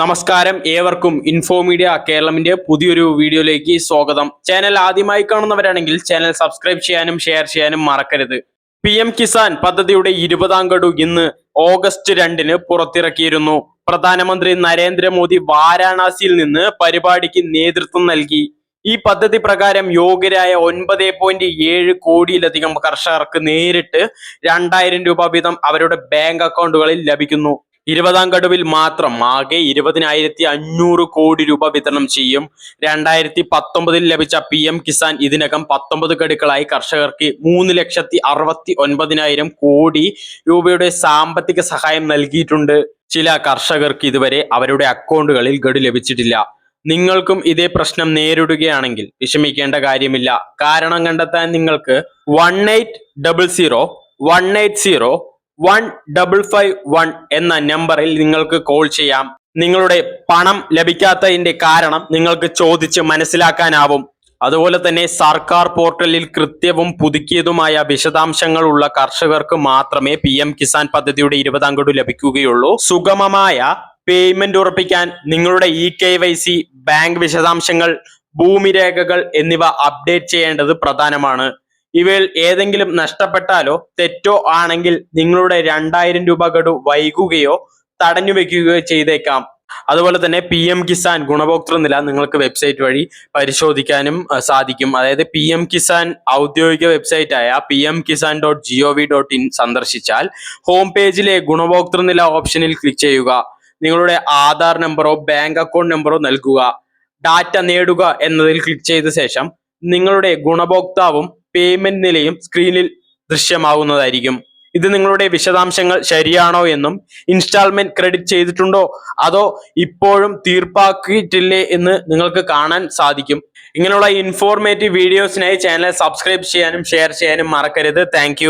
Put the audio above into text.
നമസ്കാരം. ഏവർക്കും info media കേരളമിന്റെ പുതിയൊരു വീഡിയോയിലേക്ക് സ്വാഗതം. ചാനൽ ആദ്യമായി കാണുന്നവരാണെങ്കിൽ ചാനൽ സബ്സ്ക്രൈബ് ചെയ്യാനും ഷെയർ ചെയ്യാനും മറക്കരുത്. പി എം കിസാൻ പദ്ധതിയുടെ ഇരുപതാം ഗഡു ഇന്ന് ഓഗസ്റ്റ് രണ്ടിന് പുറത്തിറക്കിയിരുന്നു. പ്രധാനമന്ത്രി നരേന്ദ്രമോദി വാരാണസിയിൽ നിന്ന് പരിപാടിക്ക് നേതൃത്വം നൽകി. ഈ പദ്ധതി പ്രകാരം യോഗ്യരായ ഒൻപത് പോയിന്റ് ഏഴ് കോടിയിലധികം കർഷകർക്ക് നേരിട്ട് രണ്ടായിരം രൂപ വീതം അവരുടെ ബാങ്ക് അക്കൗണ്ടുകളിൽ ലഭിക്കുന്നു. ഇരുപതാം ഗഡുവിൽ മാത്രം ആകെ ഇരുപതിനായിരത്തി അഞ്ഞൂറ് കോടി രൂപ വിതരണം ചെയ്യും. രണ്ടായിരത്തി പത്തൊമ്പതിൽ ലഭിച്ച പി എം കിസാൻ ഇതിനകം പത്തൊമ്പത് ഗഡുക്കളായി കർഷകർക്ക് മൂന്ന് ലക്ഷത്തി അറുപത്തി ഒൻപതിനായിരം കോടി രൂപയുടെ സാമ്പത്തിക സഹായം നൽകിയിട്ടുണ്ട്. ചില കർഷകർക്ക് ഇതുവരെ അവരുടെ അക്കൗണ്ടുകളിൽ ഗഡു ലഭിച്ചിട്ടില്ല. നിങ്ങൾക്കും ഇതേ പ്രശ്നം നേരിടുകയാണെങ്കിൽ വിഷമിക്കേണ്ട കാര്യമില്ല. കാരണം കണ്ടെത്താൻ നിങ്ങൾക്ക് one eight double zero one eight zero one double five one എന്ന നമ്പറിൽ നിങ്ങൾക്ക് കോൾ ചെയ്യാം. നിങ്ങളുടെ പണം ലഭിക്കാത്തതിന്റെ കാരണം നിങ്ങൾക്ക് ചോദിച്ച് മനസ്സിലാക്കാനാവും. അതുപോലെ തന്നെ സർക്കാർ പോർട്ടലിൽ കൃത്യവും പുതുക്കിയതുമായ വിശദാംശങ്ങളുള്ള കർഷകർക്ക് മാത്രമേ പി കിസാൻ പദ്ധതിയുടെ ഇരുപതാം ഗഡു ലഭിക്കുകയുള്ളൂ. സുഗമമായ പേയ്മെന്റ് ഉറപ്പിക്കാൻ നിങ്ങളുടെ E K Y C bank വിശദാംശങ്ങൾ ഭൂമി രേഖകൾ എന്നിവ അപ്ഡേറ്റ് ചെയ്യേണ്ടത് പ്രധാനമാണ്. ഇവയിൽ ഏതെങ്കിലും നഷ്ടപ്പെട്ടാലോ തെറ്റോ ആണെങ്കിൽ നിങ്ങളുടെ രണ്ടായിരം രൂപ ഗഡു വൈകുകയോ തടഞ്ഞു വെക്കുകയോ ചെയ്തേക്കാം. അതുപോലെ തന്നെ പി എം കിസാൻ ഗുണഭോക്തൃ നില നിങ്ങൾക്ക് വെബ്സൈറ്റ് വഴി പരിശോധിക്കാനും സാധിക്കും. അതായത് പി എം കിസാൻ ഔദ്യോഗിക വെബ്സൈറ്റ് ആയ P M Kisan dot G O V dot in സന്ദർശിച്ചാൽ home പേജിലെ ഗുണഭോക്തൃ നില ഓപ്ഷനിൽ ക്ലിക്ക് ചെയ്യുക. നിങ്ങളുടെ ആധാർ നമ്പറോ ബാങ്ക് അക്കൗണ്ട് നമ്പറോ നൽകുക. ഡാറ്റ നേടുക എന്നതിൽ ക്ലിക്ക് ചെയ്ത ശേഷം നിങ്ങളുടെ ഗുണഭോക്താവും പേയ്മെന്റ് നിലയും സ്ക്രീനിൽ ദൃശ്യമാകുന്നതായിരിക്കും ഇത് നിങ്ങളുടെ വിശദാംശങ്ങൾ ശരിയാണോ എന്നും ഇൻസ്റ്റാൾമെന്റ് ക്രെഡിറ്റ് ചെയ്തിട്ടുണ്ടോ അതോ ഇപ്പോഴും തീർപ്പാക്കിയിട്ടില്ലേ എന്ന് നിങ്ങൾക്ക് കാണാൻ സാധിക്കും. ഇങ്ങനെയുള്ള ഇൻഫോർമേറ്റീവ് വീഡിയോസിനായി ചാനൽ സബ്സ്ക്രൈബ് ചെയ്യാനും ഷെയർ ചെയ്യാനും മറക്കരുത്. താങ്ക്